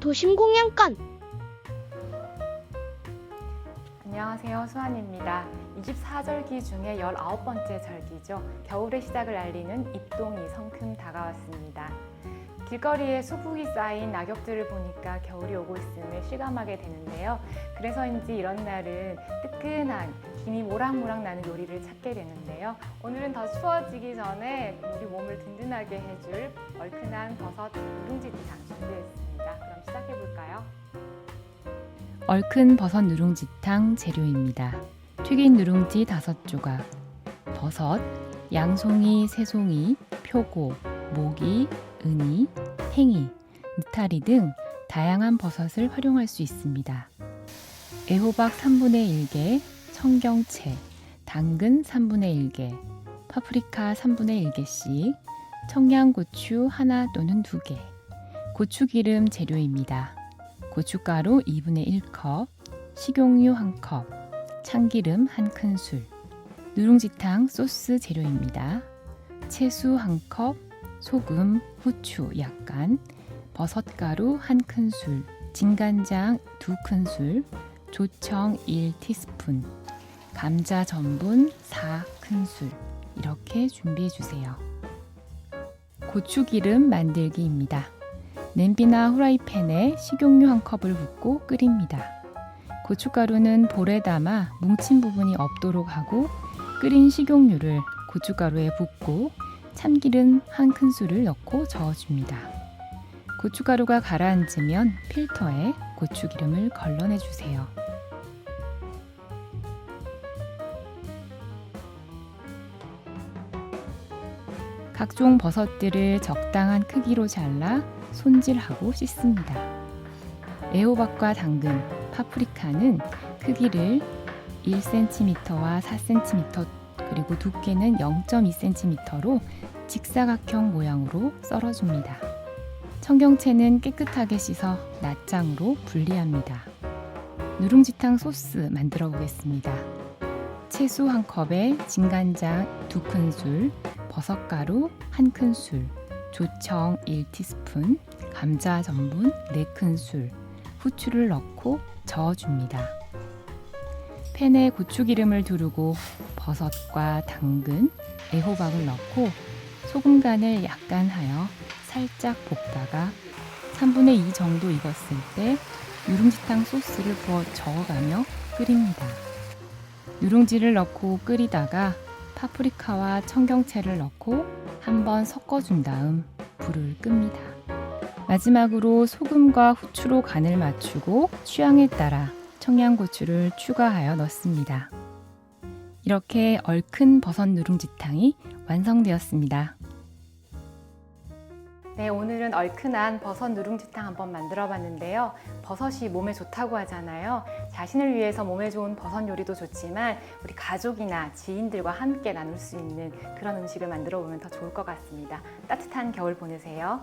도심 공양간 안녕하세요. 수환입니다. 24절기 중에 19번째 절기죠. 겨울의 시작을 알리는 입동이 성큼 다가왔습니다. 길거리에 수북이 쌓인 낙엽들을 보니까 겨울이 오고 있음을 실감하게 되는데요. 그래서인지 이런 날은 뜨끈한 김이 모락모락 나는 요리를 찾게 되는데요. 오늘은 더 추워지기 전에 우리 몸을 든든하게 해줄 얼큰한 버섯 누룽지탕 준비했습니다. 그럼 시작해 볼까요? 얼큰 버섯 누룽지탕 재료입니다. 튀긴 누룽지 5조각, 버섯, 양송이, 새송이, 표고, 모기, 은이, 팽이, 느타리 등 다양한 버섯을 활용할 수 있습니다. 애호박 3분의 1개, 청경채, 당근 3분의 1개, 파프리카 3분의 1개씩, 청양고추 하나 또는 2개, 고추기름 재료입니다. 고춧가루 2분의 1컵, 식용유 1컵, 참기름 1큰술, 누룽지탕 소스 재료입니다. 채수 1컵, 소금, 후추 약간, 버섯가루 1큰술, 진간장 2큰술, 조청 1티스푼, 감자 전분 4큰술 이렇게 준비해 주세요. 고추기름 만들기입니다. 냄비나 후라이팬에 식용유 한 컵을 붓고 끓입니다. 고춧가루는 볼에 담아 뭉친 부분이 없도록 하고 끓인 식용유를 고춧가루에 붓고 참기름 한 큰술을 넣고 저어줍니다. 고춧가루가 가라앉으면 필터에 고추기름을 걸러내 주세요. 각종 버섯들을 적당한 크기로 잘라 손질하고 씻습니다. 애호박과 당근, 파프리카는 크기를 1cm와 4cm 그리고 두께는 0.2cm로 직사각형 모양으로 썰어줍니다. 청경채는 깨끗하게 씻어 낱장으로 분리합니다. 누룽지탕 소스 만들어 보겠습니다. 채수 한 컵에 진간장 두 큰술, 버섯가루 한 큰술, 조청 1티스푼, 감자 전분 4큰술, 후추를 넣고 저어줍니다. 팬에 고추기름을 두르고 버섯과 당근, 애호박을 넣고 소금 간을 약간 하여 살짝 볶다가 3분의 2 정도 익었을 때 누룽지탕 소스를 부어 저어가며 끓입니다. 누룽지를 넣고 끓이다가 파프리카와 청경채를 넣고 한번 섞어준 다음 불을 끕니다. 마지막으로 소금과 후추로 간을 맞추고 취향에 따라 청양고추를 추가하여 넣습니다. 이렇게 얼큰 버섯 누룽지탕이 완성되었습니다. 네, 오늘은 얼큰한 버섯 누룽지탕 한번 만들어 봤는데요. 버섯이 몸에 좋다고 하잖아요. 자신을 위해서 몸에 좋은 버섯 요리도 좋지만 우리 가족이나 지인들과 함께 나눌 수 있는 그런 음식을 만들어 보면 더 좋을 것 같습니다. 따뜻한 겨울 보내세요.